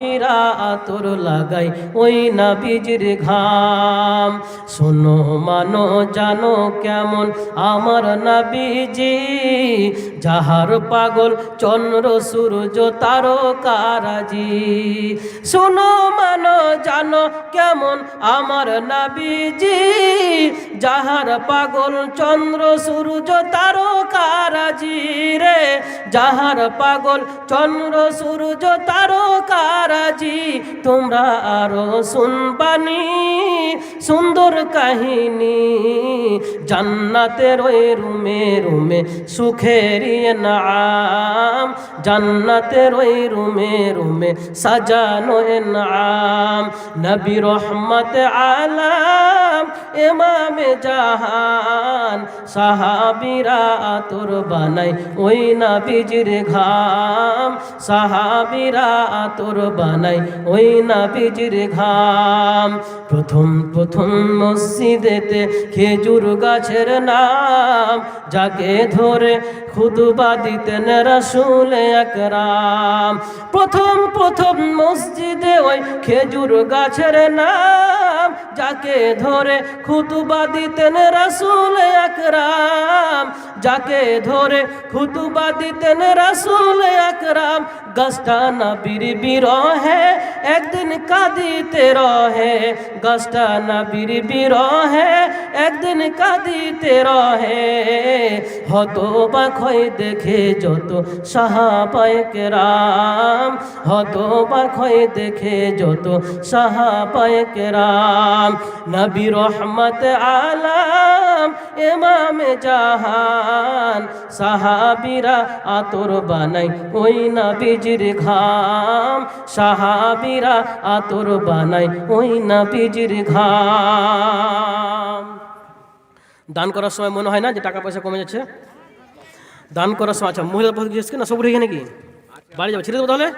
এরা আতর লাগাই ওই নাবিজির ঘাম। শোনো, মানো, জানো কেমন আমার না নাবিজি। যাহার পাগল চন্দ্র, সূর্য তারকারাজি শোনো, মানো, জানো কেমন আমার না নাবিজি। যাহার পাগল চন্দ্র, সূর্য তারকারাজি রে। যাহার পাগল চন্দ্র, সূর্য তারকারাজি তোমরা আরও শুনবানি, সুন্দর কাহিনী। জান্নাতের ওই রুমে রুমে সুখেরি নাম জান্নাতের ওই রুমে রুমে সাজানো নাম নবী রহমত আলাম এমামে জাহান, সাহাবিরা আতর বানাই ওই নাবিজির ঘাম। সাহাবিরা আতর বানাই ওই নাবিজির ঘাম। প্রথম প্রথম মসজিদেতে খেজুর গাছের নাম যাকে ধরে খুদবা দিতেন রসুল একরাম। প্রথম প্রথম মসজিদে ওই খেজুর গাছের নাম যাকে ধরে খুতুবা দিতেন রসুল একরাম যাকে ধরে খুতুবা দিতেন রসুল একরাম গাছটা না বীর বিরহে একদিন কাঁদিতে রহে, গাছটা না বীর বিরহে একদিন কাঁদিতে রহে। হত বাখয় দেখে যত সাহাবায় কেরাম হত বাখয় দেখে যত সাহাবায় কেরাম নবী রহমত আলাম এমামে জাহান, সাহাবিরা আতর বানাই ওই নবীজির ঘাম, সাহাবিরা আতর বানাই ওই নবীজির ঘাম। দান করার সময় মনে হয় না যে টাকা পয়সা কমে যাচ্ছে? দান করার সময় আচ্ছা মহিলা পথ না সব উঠে নাকি? বাড়ি যাবে। ছেড়ে দেবো তাহলে?